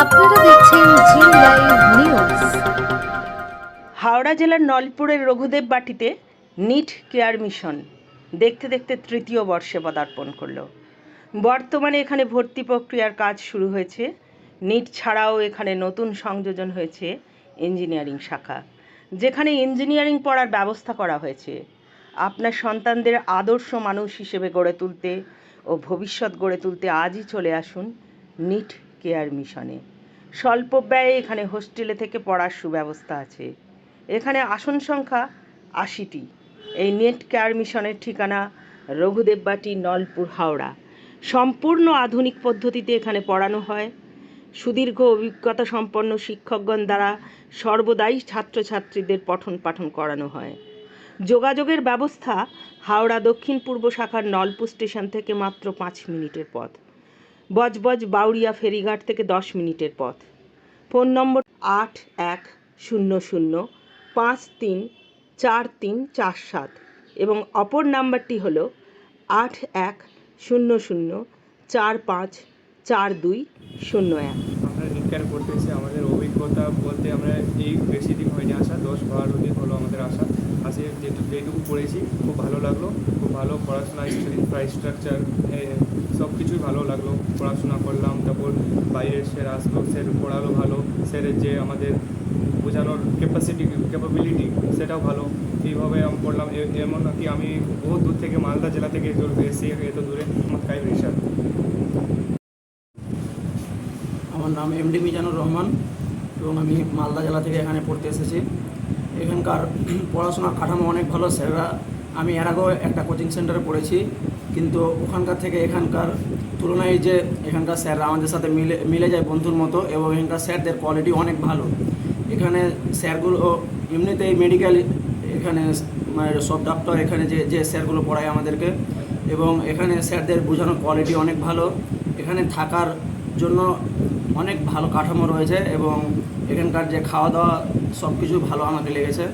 আপনারা দেখছেন জি live news. Howrah জেলার নলপুরের রঘুদেব বাটিতে নিট কেয়ার মিশন। দেখতে দেখতে তৃতীয় বর্ষে পদার্পণ করল। বর্তমানে এখানে ভর্তি প্রক্রিয়ার কাজ শুরু হয়েছে। নিট ছাড়াও এখানে নতুন সংযোজন হয়েছে ইঞ্জিনিয়ারিং শাখা, যেখানে ইঞ্জিনিয়ারিং পড়ার ব্যবস্থা করা হয়েছে। আপনার সন্তানদের আদর্শ মানুষ হিসেবে গড়ে তুলতে ও ভবিষ্যৎ গড়ে তুলতে আজই চলে আসুন নিট কেয়ার মিশনে। স্বল্প ব্যয়ে এখানে হোস্টেলে থেকে পড়ার সুব্যবস্থা আছে। এখানে আসন সংখ্যা আশিটি। এই নেট কেয়ার মিশনের ঠিকানা রঘুদেববাটি, নলপুর, হাওড়া। সম্পূর্ণ আধুনিক পদ্ধতিতে এখানে পড়ানো হয়। সুদীর্ঘ অভিজ্ঞতা সম্পন্ন শিক্ষকগণ দ্বারা সর্বদাই ছাত্রছাত্রীদের পঠন পাঠন করানো হয়। যোগাযোগের ব্যবস্থা হাওড়া দক্ষিণ পূর্ব শাখার নলপুর স্টেশন থেকে মাত্র পাঁচ মিনিটের পথ। বজবজ বাউরিয়া ফেরিঘাট থেকে দশ মিনিটের পথ। ফোন নম্বর আট এক শূন্য শূন্য পাঁচ তিন চার তিন চার সাত এবং অপর নাম্বারটি হল আট এক শূন্য শূন্য চার পাঁচ চার দুই শূন্য এক। আমরা করতে এসে আমাদের অভিজ্ঞতা বলতে আমরা এই বেশি দিন হয়নি আসা, দশ বারো দিন হলো আমাদের আসা। আসে যেটুকু যেটুকু পড়েছি খুব ভালো লাগল, খুব ভালো পড়াশোনা ইনফ্রাস্ট্রাকচার কিছুই ভালো লাগল। পড়াশোনা করলাম, তারপর বাইরের স্যার আসলো স্যার পড়ালো ভালো স্যারের যে আমাদের বোঝানোর ক্যাপাসিটি ক্যাপাবিলিটি সেটাও ভালো। এইভাবে আমি পড়লাম এমন নাকি আমি বহু দূর থেকে মালদা জেলা থেকে চলবে এসে এত দূরে আমার কাইব রিসার্চ আমার নাম এম এমডি মিজানুর রহমান এবং আমি মালদা জেলা থেকে এখানে পড়তে এসেছি। এখানকার পড়াশোনার কাঠামো অনেক ভালো, স্যাররা, আমি এর আগেও একটা কোচিং সেন্টারে পড়েছি। কিন্তু ওখানকার থেকে এখানকার তুলনায় যে এখানকার স্যাররা আমাদের সাথে মিলে মিলে যায় বন্ধুর মতো এবং এখানকার স্যারদের কোয়ালিটি অনেক ভালো। এখানে স্যারগুলো এমনিতেই মেডিকেল এখানে মানে সব ডাক্তার এখানে যে যে স্যারগুলো পড়ায় আমাদেরকে এবং এখানে স্যারদের বোঝানোর কোয়ালিটি অনেক ভালো। এখানে থাকার জন্য অনেক ভালো কাঠামো রয়েছে এবং এখানকার যে খাওয়া দাওয়া সব কিছু ভালো আমাকে লেগেছে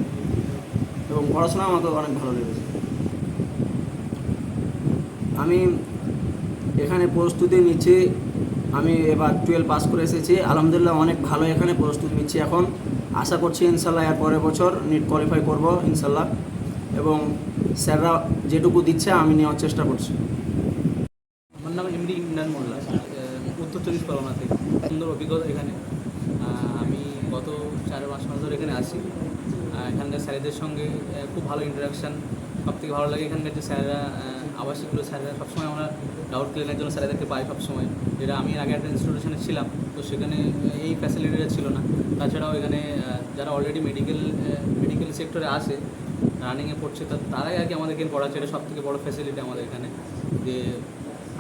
এবং পড়াশোনা আমাকে অনেক ভালো লেগেছে। আমি এখানে প্রস্তুতি নিচ্ছি। আমি এবার টুয়েলভ পাস করে এসেছি। আলহামদুলিল্লাহ অনেক ভালো এখানে প্রস্তুতি নিচ্ছি এখন। আশা করছি ইনশাল্লাহ এর পরের বছর নিট কোয়ালিফাই করব ইনশাল্লাহ। এবং স্যাররা যেটুকু দিচ্ছে আমি নেওয়ার চেষ্টা করছি। আমার নাম এমডি ইমরান মোল্লা। উত্তর চব্বিশ পরগনা থেকে। সুন্দর অভিজ্ঞতা এখানে। আমি গত চার পাঁচ মাস ধরে এখানে আছি। এখানকার স্যারেদের সঙ্গে খুব ভালো ইন্টারাকশান সব থেকে ভালো লাগে এখানকার যে স্যাররা আবাসিকগুলো স্যারেরা সবসময় আমরা ডাউট ক্লিয়ারের জন্য স্যারেদেরকে পাই সবসময়। যেটা আমি আগে একটা ইনস্টিটিউশনে ছিলাম, তো সেখানে এই ফ্যাসিলিটিটা ছিল না। তাছাড়াও এখানে যারা অলরেডি মেডিকেল মেডিকেল সেক্টরে আসে রানিংয়ে পড়ছে তারাই আর কি আমাদেরকে পড়াচ্ছে। এটা সব থেকে বড়ো ফ্যাসিলিটি আমাদের এখানে। যে,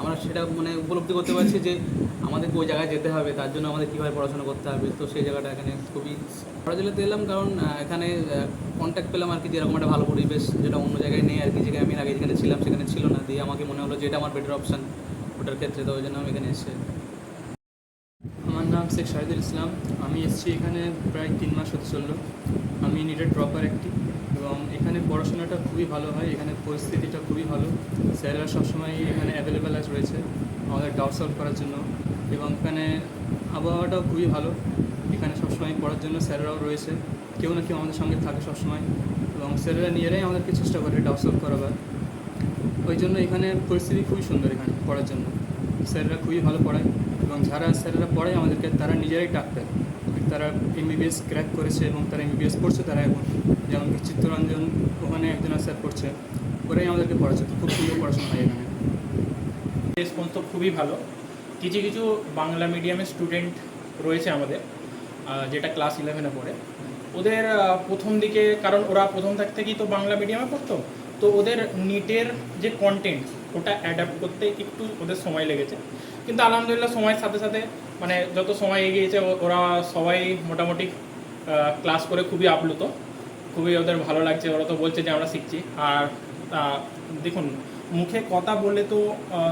আমরা সেটা মানে উপলব্ধি করতে পারছি যে আমাদেরকে ওই জায়গায় যেতে হবে, তার জন্য আমাদের কীভাবে পড়াশোনা করতে হবে, তো সেই জায়গাটা এখানে খুবই পড়াশোনাতে এলাম কারণ এখানে কন্ট্যাক্ট পেলাম আর কি যেরকম একটা ভালো পরিবেশ যেটা অন্য জায়গায় নেই আর কি, যেখানে আমি আগে যেখানে ছিলাম সেখানে ছিল না, দিয়ে আমাকে মনে হলো যে এটা আমার বেটার অপশান ওটার ক্ষেত্রে, তো ওই জন্য আমি এখানে এসেছি আমার নাম শেখ শাহিদুল ইসলাম, আমি এসেছি এখানে প্রায় তিন মাস হতে চলল। আমি নিটের ড্রপার একটি এবং এখানে পড়াশোনাটা খুবই ভালো হয়, এখানে পরিস্থিতিটা খুবই ভালো। স্যাররা সবসময় এখানে অ্যাভেলেবেল রয়েছে, আমাদের ডাউট সলভ করার জন্য। এবং এখানে আবহাওয়াটাও খুবই ভালো। এখানে সবসময় পড়ার জন্য স্যাররাও রয়েছে। কেউ না কেউ আমাদের সঙ্গে থাকে সবসময়। এবং স্যাররা নিজেরাই আমাদেরকে চেষ্টা করে এটা সলভ করাবার। ওই জন্য এখানে পরিস্থিতি খুবই সুন্দর এখানে পড়ার জন্য। স্যাররা খুবই ভালো পড়ায়। এবং যারা স্যাররা পড়ায় আমাদেরকে তারা নিজেরাই ডাক্তার তারা এমবিবিএস ক্র্যাক করেছে এবং তারা এমবিবিএস পড়ছে তারা এখন। যেমন কি চিত্তরঞ্জন ওখানে একজন স্যার পড়ছে। ওরাই আমাদেরকে পড়াচ্ছে। খুব সুন্দর পড়াশোনা হয় এখানে। রেসপন্স তো খুবই ভালো। কিছু কিছু বাংলা মিডিয়ামের স্টুডেন্ট রয়েছে আমাদের যেটা ক্লাস ইলেভেনে পড়ে। ওদের প্রথম দিকে, কারণ ওরা প্রথম থাক থেকেই তো বাংলা মিডিয়ামে পড়তো, তো ওদের নিটের যে কন্টেন্ট ওটা অ্যাডাপ্ট করতে একটু ওদের সময় লেগেছে। কিন্তু আলহামদুলিল্লাহ সময়ের সাথে সাথে মানে যত সময় এগিয়েছে ওরা সবাই মোটামুটি ক্লাস করে খুবই আপ্লুত। খুবই ওদের ভালো লাগছে, ওরা তো বলছে যে আমরা শিখছি। আর দেখুন, মুখে কথা বললে তো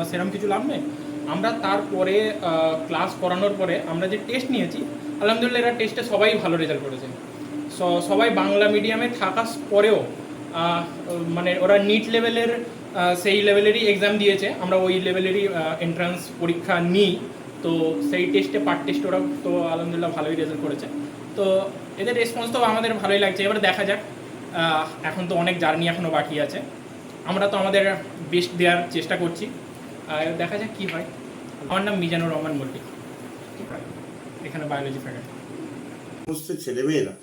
সেরকম কিছু লাভ নেই। আমরা তারপরে ক্লাস করানোর পরে আমরা যে টেস্ট নিয়েছি, আলহামদুলিল্লাহ এরা টেস্টে সবাই ভালো রেজাল্ট করেছে। সবাই বাংলা মিডিয়ামে থাকার পরেও মানে ওরা নিট লেভেলের সেই লেভেলেরই এক্সাম দিয়েছে। আমরা ওই লেভেলেরই এন্ট্রান্স পরীক্ষা নিই। তো সেই টেস্টে পার্ট টেস্ট ওরা তো আলহামদুলিল্লাহ ভালোই রেজাল্ট করেছে। তো এদের রেসপন্স তো আমাদের ভালোই লাগছে। এবার দেখা যাক এখন তো অনেক জার্নি এখনও বাকি আছে। আমরা তো আমাদের বেস্ট দেওয়ার চেষ্টা করছি। দেখা যাক কী হয়। আমার নাম মিজানুর রহমান মল্লিক। এখানে বায়োলজি ফ্যাকাল্টি সমস্ত ছেলেমেয়েরা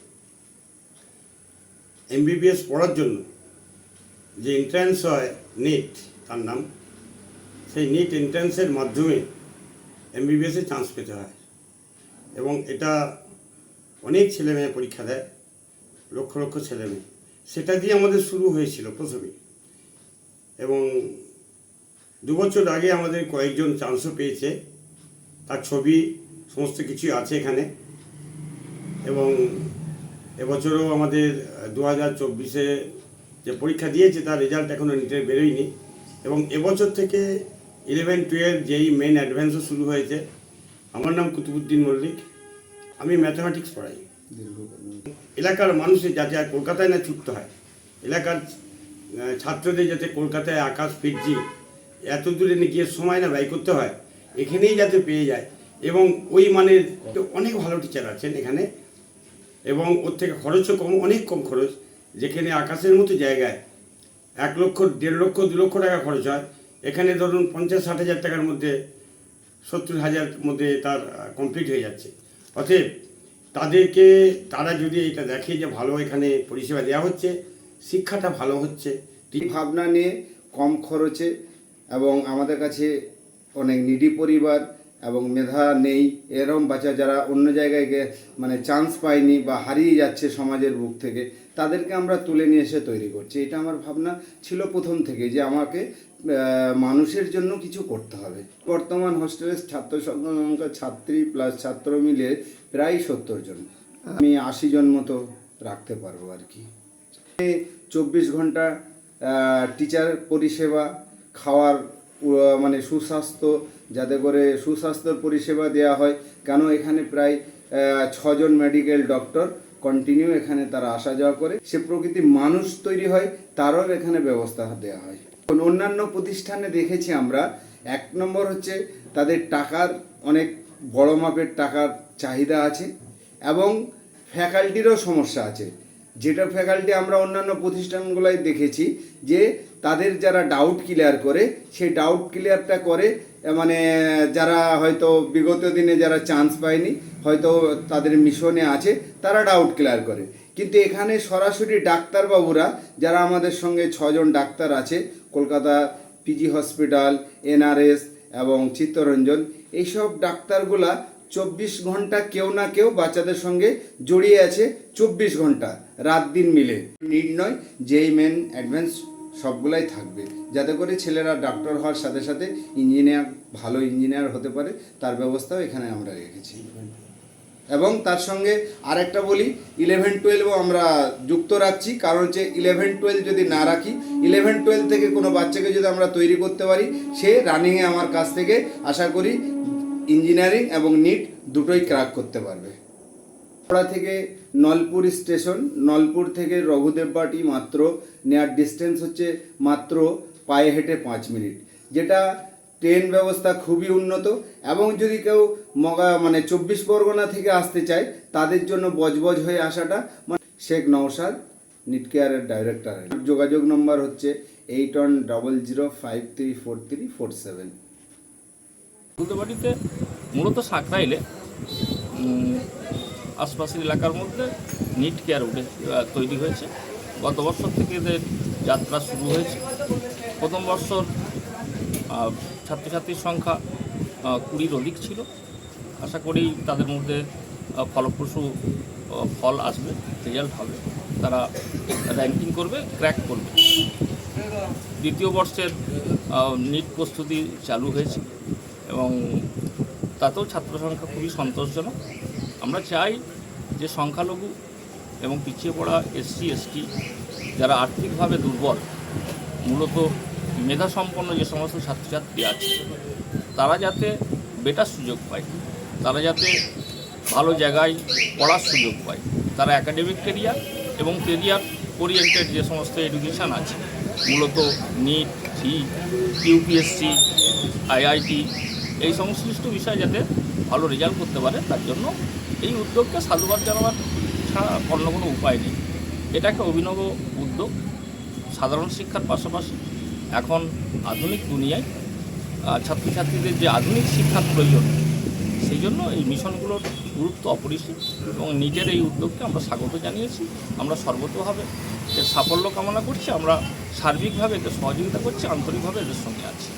এমবিবিএস পড়ার জন্য যে এন্ট্রান্স হয় নেট তার নাম। সেই নিট এন্ট্রান্সের মাধ্যমে এমবিবিএসে চান্স পেতে হয়। এবং এটা অনেক ছেলেমেয়ে পরীক্ষা দেয়, লক্ষ লক্ষ ছেলেমেয়ে। সেটা দিয়ে আমাদের শুরু হয়েছিল প্রথমে। এবং দু বছর আগে আমাদের কয়েকজন চান্সও পেয়েছে। তার ছবি, সমস্ত কিছুই আছে এখানে। এবং এবছরও আমাদের দু হাজার চব্বিশে যে পরীক্ষা দিয়েছে, তার রেজাল্ট এখনও নিতে বেরোয়নি। এবং এবছর থেকে ইলেভেন টুয়েলভ যেই মেন অ্যাডভান্সও শুরু হয়েছে, আমার নাম কুতুবুদ্দিন মল্লিক। আমি ম্যাথামেটিক্স পড়াই। এলাকার মানুষের যাতে আর কলকাতায় না ছুটতে হয়, এলাকার ছাত্রদের যাতে কলকাতায় আকাশ ফিরজি এত দূরে গিয়ে সময় না ব্যয় করতে হয়, এখানেই যাতে পেয়ে যায়। এবং ওই মানের অনেক ভালো টিচার আছেন এখানে, এবং ওর থেকে খরচও কম, অনেক কম খরচ। যেখানে আকাশের মতো জায়গায় এক লক্ষ, দেড় লক্ষ, দু লক্ষ টাকা খরচ হয়। এখানে ধরুন পঞ্চাশ, ষাট হাজার টাকার মধ্যে, সত্তর হাজার মধ্যে তার কমপ্লিট হয়ে যাচ্ছে। অতএব তাদেরকে, তারা যদি এটা দেখে যে ভালো এখানে পরিষেবা দেওয়া হচ্ছে, শিক্ষাটা ভালো হচ্ছে ভাবনা নিয়ে কম খরচে এবং আমাদের কাছে অনেক নিডি পরিবার এবং মেধা নেই। এরম বাচ্চা যারা অন্য জায়গায় গিয়ে মানে চান্স পায়নি বা হারিয়ে যাচ্ছে সমাজের বুক থেকে, তাদেরকে আমরা তুলে নিয়ে এসে তৈরি করছি। এটা আমার ভাবনা ছিল প্রথম থেকে যে আমাকে মানুষের জন্য কিছু করতে হবে। বর্তমান হোস্টেলের ছাত্র সংখ্যা ছাত্রী প্লাস ছাত্র মিলে প্রায় সত্তর জন। আমি আশি জন মতো রাখতে পারব আর কি। চব্বিশ ঘণ্টা টিচার পরিষেবা খাওয়ার মানে সুস্বাস্থ্য, যাতে করে সুস্বাস্থ্যর পরিষেবা দেওয়া হয়। কেন এখানে প্রায় ছজন মেডিকেল ডক্টর কন্টিনিউ এখানে তারা আসা যাওয়া করে। সে প্রকৃতি মানুষ তৈরি হয়, তারও এখানে ব্যবস্থা দেওয়া হয়। অন্যান্য প্রতিষ্ঠানে দেখেছি আমরা, এক নম্বর হচ্ছে তাদের টাকার অনেক বড় মাপের টাকার চাহিদা আছে এবং ফ্যাকাল্টিরও সমস্যা আছে। যেটা ফ্যাকাল্টি আমরা অন্যান্য প্রতিষ্ঠানগুলোয় দেখেছি যে তাদের যারা ডাউট ক্লিয়ার করে, সেই ডাউট ক্লিয়ারটা করে মানে যারা হয়তো বিগত দিনে যারা চান্স পায়নি, হয়তো তাদের মিশনে আছে, তারা ডাউট ক্লিয়ার করে। কিন্তু এখানে সরাসরি ডাক্তারবাবুরা, যারা আমাদের সঙ্গে ছজন ডাক্তার আছে, কলকাতা পিজি হসপিটাল এনআরএস এবং চিত্তরঞ্জন, এইসব ডাক্তারগুলা চব্বিশ ঘণ্টা কেউ না কেউ বাচ্চাদের সঙ্গে জড়িয়ে আছে চব্বিশ ঘণ্টা, রাত দিন মিলে। নির্ণয় যেই মেন অ্যাডভান্স সবগুলাই থাকবে। যাতে করে ছেলেরা ডাক্তার হওয়ার সাথে সাথে ইঞ্জিনিয়ার ভালো ইঞ্জিনিয়ার হতে পারে, তার ব্যবস্থাও এখানে আমরা রেখেছি। এবং তার সঙ্গে আরেকটা বলি ইলেভেন টুয়েলভও আমরা যুক্ত রাখছি। কারণ হচ্ছে ইলেভেন টুয়েলভ যদি না রাখি ইলেভেন টুয়েলভ থেকে কোনো বাচ্চাকে যদি আমরা তৈরি করতে পারি, সে রানিংয়ে আমার কাছ থেকে আশা করি ইঞ্জিনিয়ারিং এবং নিট দুটোই ক্র্যাক করতে পারবে। হাওড়া থেকে নলপুর স্টেশন, নলপুর থেকে রঘুদেববাটি মাত্র, নেয়ার ডিস্টেন্স হচ্ছে মাত্র পায়ে হেঁটে পাঁচ মিনিট, যেটা ট্রেন ব্যবস্থা খুবই উন্নত এবং যদি কেউ মগা মানে চব্বিশ পরগনা থেকে আসতে চায়, তাদের জন্য বজবজ হয়ে আসাটা মানে শেখ নওশাদ নিট কেয়ারের ডাইরেক্টর। যোগাযোগ নম্বর হচ্ছে eight one double zero five three four three four seven বাড়িতে মূলত সাকরাইলে আশপাশের এলাকার মধ্যে নিট কেয়ার উঠে তৈরি হয়েছে। গত বছর থেকে এদের যাত্রা শুরু হয়েছে। প্রথম বছর ছাত্রছাত্রীর সংখ্যা কুড়ির অধিক ছিল। আশা করি তাদের মধ্যে ফলপ্রসূ ফল আসবে রেজাল্ট হবে। তারা র্যাঙ্কিং করবে ক্র্যাক করবে। দ্বিতীয় বর্ষের নিট প্রস্তুতি চালু হয়েছে। এবং তাতেও ছাত্র সংখ্যা খুবই সন্তোষজনক। আমরা চাই যে সংখ্যালঘু এবং পিছিয়ে পড়া এসসি, এসটি যারা আর্থিকভাবে দুর্বল, মূলত মেধাসম্পন্ন যে সমস্ত ছাত্রছাত্রী আছে, তারা যাতে বেটার সুযোগ পায়, তারা যাতে ভালো জায়গায় পড়ার সুযোগ পায়। তারা একাডেমিক কেরিয়ার এবং কেরিয়ার ওরিয়েন্টেড যে সমস্ত এডুকেশান আছে, মূলত নিট সি ইউপিএসসি আইআইটি এই সংশ্লিষ্ট বিষয়ে যাতে ভালো রেজাল্ট করতে পারে, তার জন্য এই উদ্যোগকে সাধুবাদ জানাবার ছাড়া অন্য কোনো উপায় নেই। এটা একটা অভিনব উদ্যোগ, সাধারণ শিক্ষার পাশাপাশি এখন আধুনিক দুনিয়ায় ছাত্রছাত্রীদের যে আধুনিক শিক্ষার প্রয়োজন, সেই জন্য এই মিশনগুলোর গুরুত্ব অপরিসীম এবং নিজের এই উদ্যোগকে আমরা স্বাগত জানিয়েছি। আমরা সর্বতভাবে এর সাফল্য কামনা করছি, আমরা সার্বিকভাবে এদের সহযোগিতা করছি, আন্তরিকভাবে এদের সঙ্গে আছি।